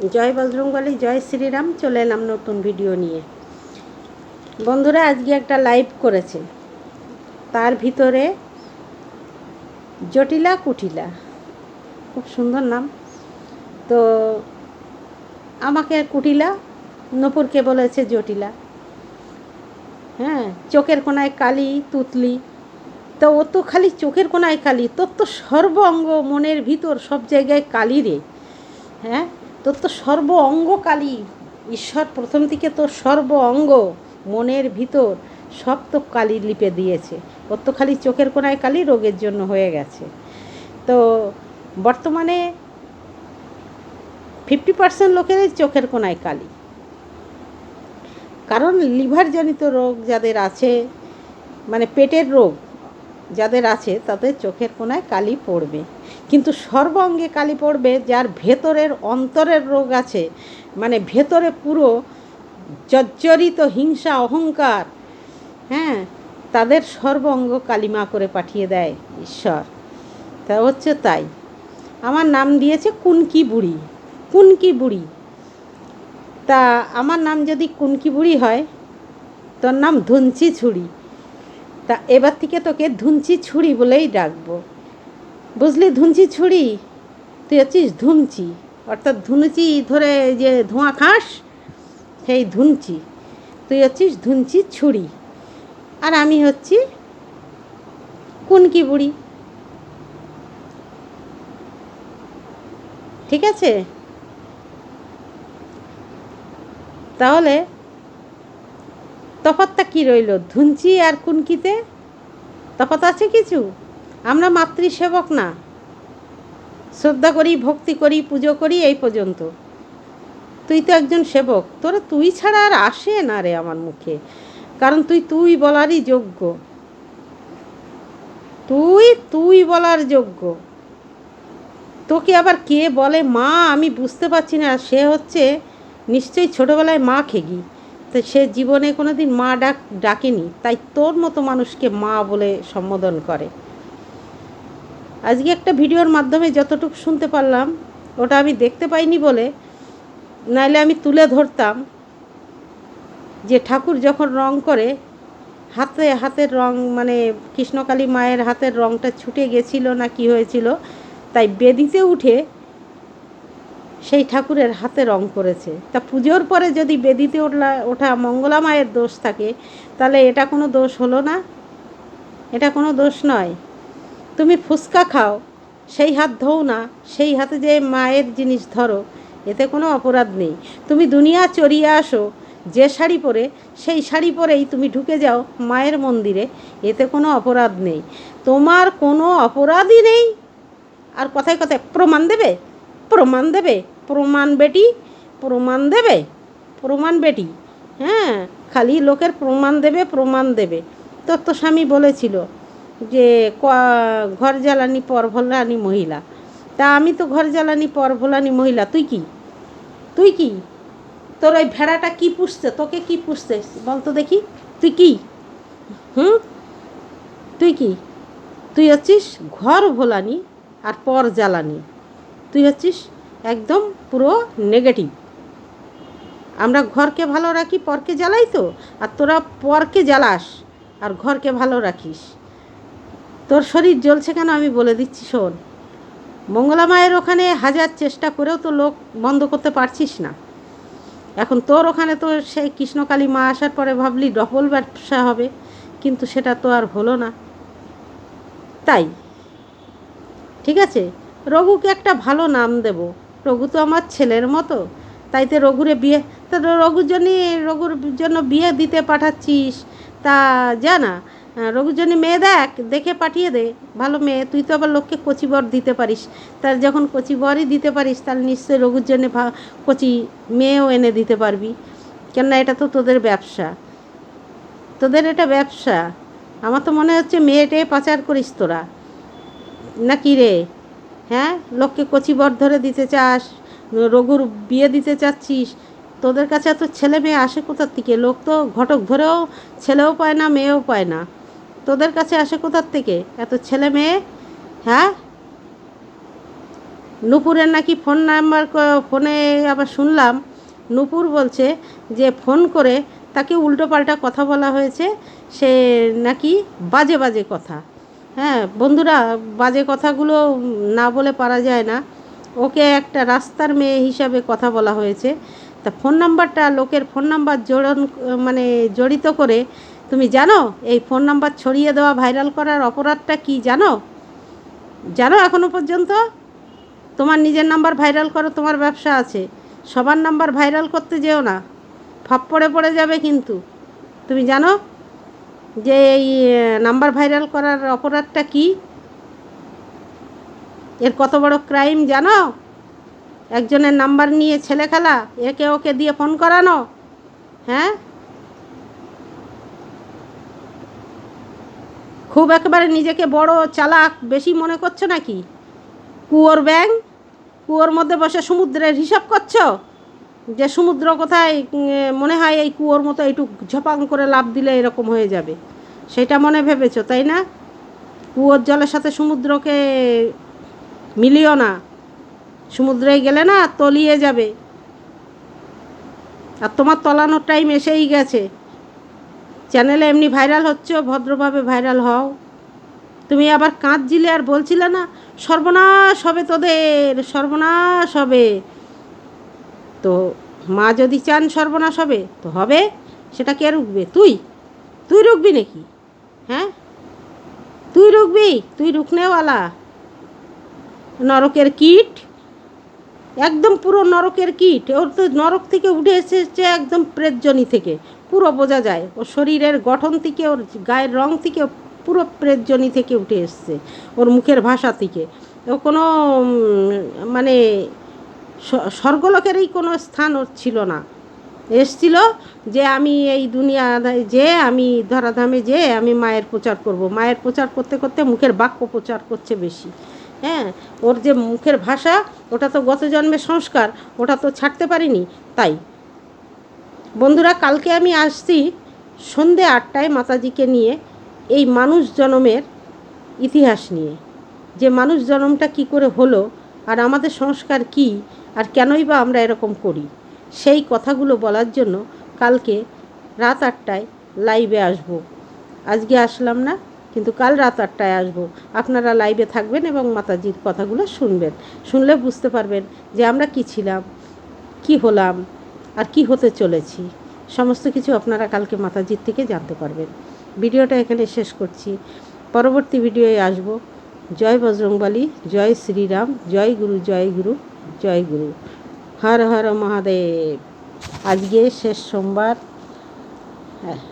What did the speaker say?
জয় বজরংবলী, জয় শ্রীরাম, চলে এলাম নতুন ভিডিও নিয়ে। বন্ধুরা, আজকে একটা লাইভ করেছে। তার ভিতরে জটিলা কুটিলা। খুব সুন্দর নাম। তো আমাকে কুটিলা, নপুরকে বলেছে জটিলা। হ্যাঁ চোখের কোনায় কালি, তুতলি। তো ও তো খালি চোখের কোনায় কালি, তোর তো সর্ব অঙ্গ, মনের ভিতর সব জায়গায় কালি রে। হ্যাঁ তোর তো সর্ব অঙ্গ কালি। ঈশ্বর প্রথম থেকে তোর সর্ব অঙ্গ, মনের ভিতর সব তো কালি লিপে দিয়েছে। ওর তো খালি চোখের কোনায় কালি, রোগের জন্য হয়ে গেছে। তো বর্তমানে ফিফটি পার্সেন্ট লোকেরই চোখের কোনায় কালি। কারণ লিভারজনিত রোগ যাদের আছে মানে পেটের রোগ যাদের আছে, তাদের চোখের কোনায় কালি পড়বে। কিন্তু সর্ব অঙ্গে কালি পড়বে যার ভেতরের অন্তরের রোগ আছে। মানে ভেতরে পুরো জর্জরিত হিংসা, অহংকার হ্যাঁ তাদের সর্ব অঙ্গ কালিমা করে পাঠিয়ে দেয় ঈশ্বর। তা হচ্ছে তাই। আমার নাম দিয়েছে কুনকি বুড়ি। কুনকি বুড়ি। তা আমার নাম যদি কুনকি বুড়ি হয়, তোর নাম ধুনচি ছুরি তা এবার থেকে তোকে ধুনচি ছুরি বলেই ডাকবো। বুঝলি, ধুনচি ছুরি। তুই হচ্ছিস ধুমচি অর্থাৎ ধুনুচি ধরে যে ধোঁয়া খাস, সেই ধুনচি। তুই হচ্ছিস ধুনচি ছুরি। আর আমি হচ্ছি কুনকি বুড়ি। ঠিক আছে? তাহলে তফাতটা কী রইল, ধুনচি আর কুনকিতে? তফাত আছে কিছু? আমরা মাতৃসেবক না। শ্রদ্ধা করি, ভক্তি করি, পুজো করি এই পর্যন্ত। তুই তো একজন সেবক। তোরা তুই ছাড়া আর আসে না রে আমার মুখে। কারণ তুই তুই বলারই যোগ্য। তুই তুই বলার যোগ্য। তোকে আবার কে বলে? মা, আমি বুঝতে পারছি না। সে হচ্ছে নিশ্চয়ই ছোটোবেলায় মা খেগি। তো সে জীবনে কোনো দিন মা ডাক, ডাকেনি। তাই তোর মতো মানুষকে মা বলে সম্বোধন করে। আজকে একটা ভিডিওর মাধ্যমে যতটুকু শুনতে পারলাম, ওটা আমি দেখতে পাইনি বলে, নাইলে আমি তুলে ধরতাম যে ঠাকুর যখন রং করে, হাতে হাতের রং মানে কৃষ্ণকালী মায়ের হাতের রংটা ছুটে গেছিল না কি হয়েছিল, তাই বেদিতে উঠে সেই ঠাকুরের হাতে রং করেছে। তা পুজোর পরে যদি বেদিতে ওঠলা, ওঠা মঙ্গলা মায়ের দোষ থাকে, তাহলে এটা কোনো দোষ হলো না? এটা কোনো দোষ নয়। তুমি ফুচকা খাও, সেই হাত ধোও না, সেই হাতে যে মায়ের জিনিস ধরো, এতে কোনো অপরাধ নেই। তুমি দুনিয়া চড়িয়ে আসো, যে শাড়ি পরে, সেই শাড়ি পরেই তুমি ঢুকে যাও মায়ের মন্দিরে, এতে কোনো অপরাধ নেই। তোমার কোনো অপরাধই নেই। আর কথায় কথায়, প্রমাণ দেবে? প্রমাণ দেবে? প্রমাণ বেটি? প্রমাণ দেবে? প্রমাণ বেটি? হ্যাঁ খালি লোকের প্রমাণ দেবে প্রমাণ দেবে। তোর তো স্বামী বলেছিল যে ক, ঘর জ্বালানি পর ভোলানি মহিলা। তা আমি তো ঘর জ্বালানি পর ভোলানি মহিলা, তুই কি? তুই কি? তোর ওই ভেড়াটা কি পুষছে? তোকে কি পুষছে? বলতো দেখি। তুই কি? হুম? তুই কি? তুই হচ্ছিস ঘর ভোলানি আর পর জ্বালানি। তুই হচ্ছিস একদম পুরো নেগেটিভ। আমরা ঘরকে ভালো রাখি, পরকে জ্বালাই তো। আর তোরা পরকে জ্বালাস আর ঘরকে ভালো রাখিস। তোর শরীর জ্বলছে কেন আমি বলে দিচ্ছি শোন। মঙ্গলা মায়ের ওখানে হাজার চেষ্টা করেও তো লোক বন্ধ করতে পারছিস না। এখন তোর ওখানে তো সেই কৃষ্ণকালী মা আসার পরে ভাবলি ডবল ব্যবসা হবে, কিন্তু সেটা তো আর হলো না। তাই, ঠিক আছে? রঘুকে একটা ভালো নাম দেব। রঘু তো আমার ছেলের মতো। তাইতে রঘুরে বিয়ে, তা রঘুর জন্য রঘুর জন্য বিয়ে দিতে পাঠাচ্ছিস। তা জানা রঘুর জন্য মেয়ে দেখ, দেখে পাঠিয়ে দে। ভালো মেয়ে, তুই তো আবার লোককে কচি বর দিতে পারিস। তার যখন কচি বরই দিতে পারিস তাহলে নিশ্চয়ই রঘুর জন্যে কচি মেয়েও এনে দিতে পারবি। কেননা এটা তো তোদের ব্যবসা। তোদের এটা ব্যবসা। আমার তো মনে হচ্ছে মেয়েটাই পাচার করিস তোরা। না কি রে? হ্যাঁ? লোককে কচি বর ধরে দিতে চাস, রঘুর বিয়ে দিতে চাচ্ছিস। তোদের কাছে এত ছেলে মেয়ে আসে কোথার থেকে? লোক তো ঘটক ধরেও ছেলেও পায় না, মেয়েও পায় না। তোদের কাছে আসে কোথার থেকে? এত ছেলে মেয়ে? হ্যাঁ? নুপুরের নাকি ফোন নাম্বার ফোনে আবার শুনলাম। নুপুর বলছে যে ফোন করে তাকে উল্টোপাল্টা কথা বলা হয়েছে। সে নাকি বাজে বাজে কথা। হ্যাঁ বন্ধুরা, বাজে কথাগুলো না বলে পারা যায় না। ওকে একটা রাস্তার মেয়ে হিসাবে কথা বলা হয়েছে। তা ফোন নাম্বারটা, লোকের ফোন নাম্বার জোড়ন মানে জড়িত করে, তুমি জানো, এই ফোন নাম্বার ছড়িয়ে দেওয়া ভাইরাল করার অপরাধটা কি জানো? জানো এখনও পর্যন্ত? তোমার নিজের নাম্বার ভাইরাল করো, তোমার ব্যবসা আছে। সবার নাম্বার ভাইরাল করতে যেও না। ফাপ পড়ে পড়ে যাবে কিন্তু। তুমি জানো যে এই নাম্বার ভাইরাল করার অপরাধটা কি? এর কত বড় ক্রাইম জানো? একজনের নাম্বার নিয়ে ছেলে খেলা, একে ওকে দিয়ে ফোন করানো হ্যাঁ? খুব একেবারে নিজেকে বড় চালাক, বেশি মনে করছ নাকি? কুয়োর ব্যাং, কুয়োর মধ্যে বসে সমুদ্রের হিসাব করছ? যে সমুদ্র কোথায় মনে হয় এই কুয়োর মতো একটু ঝপাং করে লাভ দিলে এরকম হয়ে যাবে। সেটা মনে ভেবেছো, তাই না? কুয়োর জলের সাথে সমুদ্রকে মিলিও না। সমুদ্রে গেলে না তলিয়ে যাবে। আর তোমার তলানোর টাইম এসেই গেছে। চ্যানেলে এমনি ভাইরাল হচ্ছে, ভদ্রভাবে ভাইরাল হও। তুমি আবার কাঁদছিলে আর বলছিলে না, সর্বনাশ হবে তোদের, সর্বনাশ হবে। তো মা যদি চান সর্বনাশ হবে, তো হবে। সেটা কে রুখবে? তুই? তুই রুখবি নাকি? হ্যাঁ? তুই রুখবি? তুই রুখনেওয়ালা? নরকের কীট? একদম পুরো নরকের কীট। ওর তো নরক থেকে উঠে এসেছে একদম প্রেতজনি থেকে। পুরো বোঝা যায়। ওর শরীরের গঠন থেকে, ওর গায়ের রং থেকে পুরো প্রেতজনি থেকে উঠে এসছে ওর মুখের ভাষা থেকে। ও কোনো মানে স্বর্গলোকেরই কোনো স্থান ওর ছিল না। এসছিল যে আমি এই দুনিয়া, যে আমি ধরাধামে যে আমি মায়ের প্রচার করব। মায়ের প্রচার করতে করতে মুখের বাক্য প্রচার করছে বেশি। হ্যাঁ ওর যে মুখের ভাষা, ওটা তো গত জন্মের সংস্কার, ওটা তো ছাড়তে পারিনি, তাই। বন্ধুরা, কালকে আমি আসছি সন্ধে আটটায় মাতাজিকে নিয়ে এই মানুষ জনমের ইতিহাস নিয়ে। যে মানুষ জনমটা কি করে হলো, আর আমাদের সংস্কার কি, আর কেনই বা আমরা এরকম করি, সেই কথাগুলো বলার জন্য কালকে রাত আটটায় লাইভে আসব। আজকে আসলাম না কিন্তু কাল রাত আটটায় আসব। আপনারা লাইভে থাকবেন এবং মাতাজির কথাগুলো শুনবেন। শুনলে বুঝতে পারবেন যে আমরা কি ছিলাম, কি হলাম, আর কি হতে চলেছি। সমস্ত কিছু আপনারা কালকে মাতাজির থেকে জানতে পারবেন। ভিডিওটা এখানে শেষ করছি। পরবর্তী ভিডিওয়ে আসব। জয় বজরংবলী, জয় শ্রীরাম, জয় গুরু জয় গুরু জয় গুরু। হর হর মহাদেব। আজকে শেষ সোমবার। হ্যাঁ।